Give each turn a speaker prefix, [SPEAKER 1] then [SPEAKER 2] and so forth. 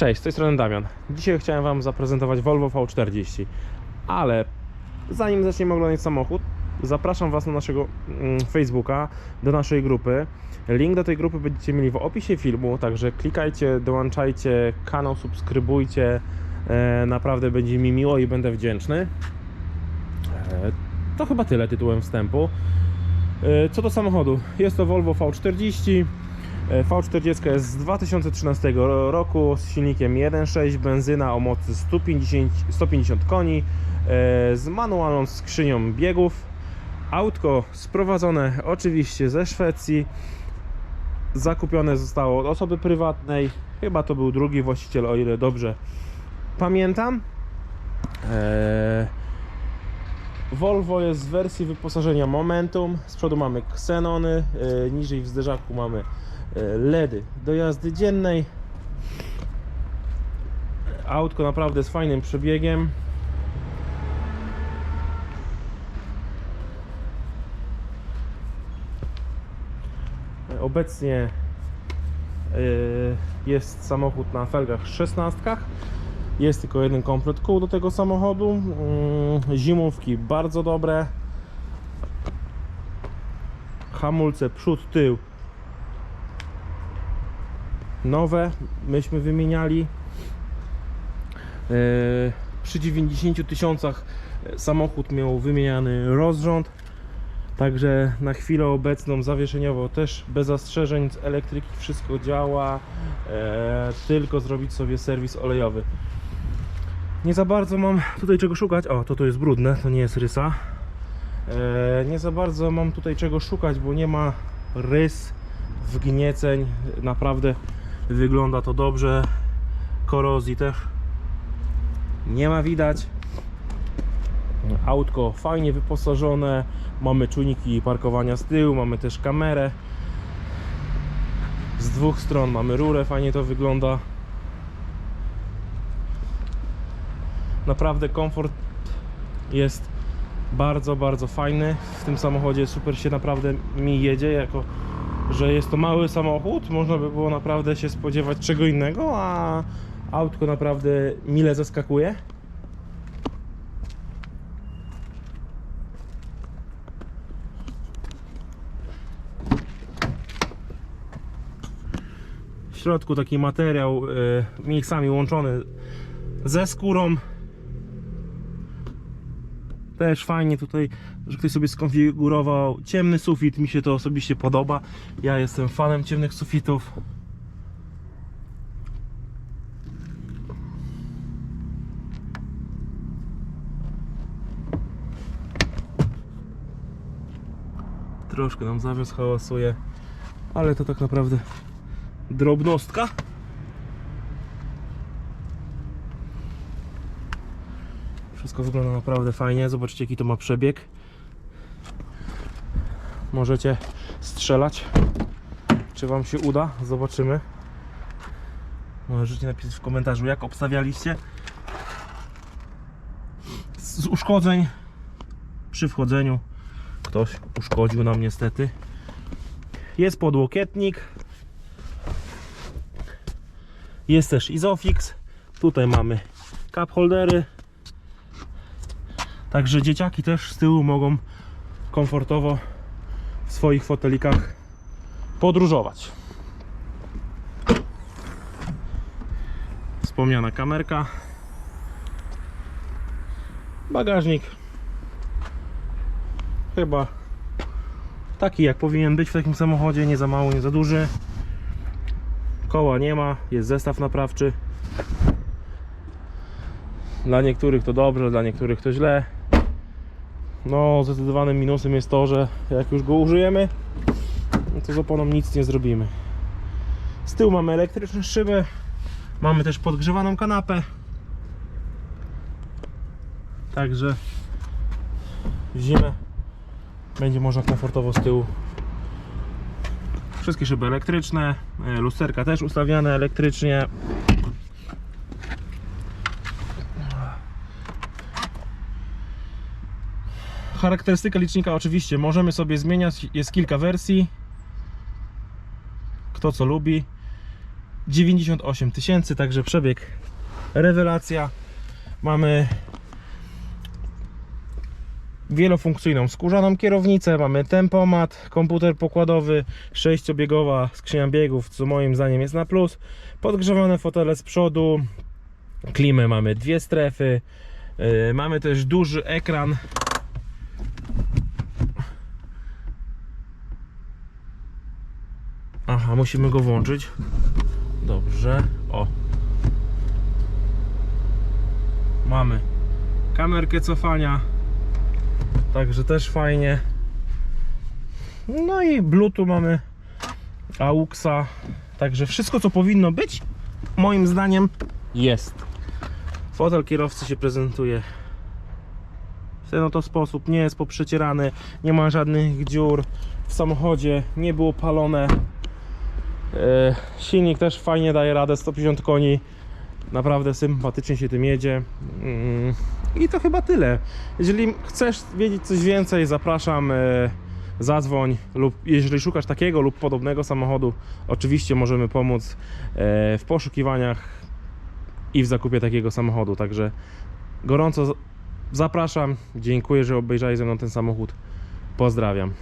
[SPEAKER 1] Cześć, z tej strony Damian. Dzisiaj chciałem Wam zaprezentować Volvo V40, ale zanim zaczniemy oglądać samochód, zapraszam Was na naszego mm, Facebooka, do naszej grupy. Link do tej grupy będziecie mieli w opisie filmu, także klikajcie, dołączajcie, kanał subskrybujcie. E, naprawdę będzie mi miło i będę wdzięczny. E, to chyba tyle tytułem wstępu. E, Co do samochodu, jest to Volvo V40. E, V40 jest z 2013 ro- roku z silnikiem 1.6, benzyna o mocy 150, 150 koni, e, z manualną skrzynią biegów. Autko sprowadzone oczywiście ze Szwecji. Zakupione zostało od osoby prywatnej. Chyba to był drugi właściciel, o ile dobrze pamiętam. Eee, Volvo jest w wersji wyposażenia Momentum. Z przodu mamy Xenony, e, niżej w zderzaku mamy LEDy do jazdy dziennej. Autko naprawdę z fajnym przebiegiem. E, Obecnie e, jest samochód na felgach 16. Jest tylko jeden komplet kół do tego samochodu. Mm, Zimówki bardzo dobre. Hamulce przód, tył nowe. Myśmy wymieniali. E, Przy 90 tysiącach samochód miał wymieniany rozrząd. Także na chwilę obecną zawieszeniowo też bez zastrzeżeń z elektryki wszystko działa. E, tylko zrobić sobie serwis olejowy. Nie za bardzo mam tutaj czego szukać. O, to to jest brudne, to nie jest rysa. E, nie za bardzo mam tutaj czego szukać, bo nie ma rys, wgnieceń. Naprawdę wygląda to dobrze. Korozji też nie ma widać. Autko fajnie wyposażone. Mamy czujniki parkowania z tyłu, mamy też kamerę. Z dwóch stron mamy rurę, fajnie to wygląda. Naprawdę komfort jest bardzo, bardzo fajny. W tym samochodzie super się naprawdę mi jedzie, jako że jest to mały samochód. Można by było naprawdę się spodziewać czego innego, a autko naprawdę mile zaskakuje. W środku taki materiał e, miksami łączony ze skórą. Też fajnie tutaj, że ktoś sobie skonfigurował ciemny sufit. Mi się to osobiście podoba. Ja jestem fanem ciemnych sufitów. Troszkę nam zawias hałasuje, ale to tak naprawdę drobnostka. Wszystko wygląda naprawdę fajnie. Zobaczcie jaki to ma przebieg. Możecie strzelać. Czy Wam się uda? Zobaczymy. Możecie napisać w komentarzu jak obstawialiście. Z uszkodzeń przy wchodzeniu ktoś uszkodził nam niestety. Jest podłokietnik. Jest też Isofix. Tutaj mamy cup holdery. Także dzieciaki też z tyłu mogą komfortowo w swoich fotelikach podróżować. Wspomniana kamerka. Bagażnik. Chyba taki jak powinien być w takim samochodzie, nie za mało, nie za duży. Koła nie ma, jest zestaw naprawczy. Dla niektórych to dobrze, dla niektórych to źle. No, zdecydowanym minusem jest to, że jak już go użyjemy, no to z oponą nic nie zrobimy. Z tyłu mamy elektryczne szyby, mamy też podgrzewaną kanapę. Także w zimę będzie można komfortowo z tyłu. Wszystkie szyby elektryczne, e, lusterka też ustawiane elektrycznie. Charakterystyka licznika oczywiście możemy sobie zmieniać, jest kilka wersji. Kto co lubi. 98 tysięcy, także przebieg rewelacja. Mamy wielofunkcyjną skórzaną kierownicę, mamy tempomat, komputer pokładowy, sześciobiegowa skrzynia biegów, co moim zdaniem jest na plus, podgrzewane fotele z przodu, klimę mamy dwie strefy, yy, mamy też duży ekran. Aha, musimy go włączyć. Dobrze, o. Mamy kamerkę cofania, Także też fajnie. No i Bluetooth mamy AUXa. Także wszystko co powinno być, moim zdaniem jest. Fotel kierowcy się prezentuje w ten oto sposób. Nie jest poprzecierany, nie ma żadnych dziur w samochodzie, nie było palone. E, Silnik też fajnie daje radę, 150 koni. Naprawdę sympatycznie się tym jedzie. Mm, I to chyba tyle. Jeżeli chcesz wiedzieć coś więcej, zapraszam, e, zadzwoń lub jeżeli szukasz takiego lub podobnego samochodu, oczywiście możemy pomóc e, w poszukiwaniach i w zakupie takiego samochodu. Także gorąco zapraszam. Dziękuję, że obejrzałeś ze mną ten samochód. Pozdrawiam.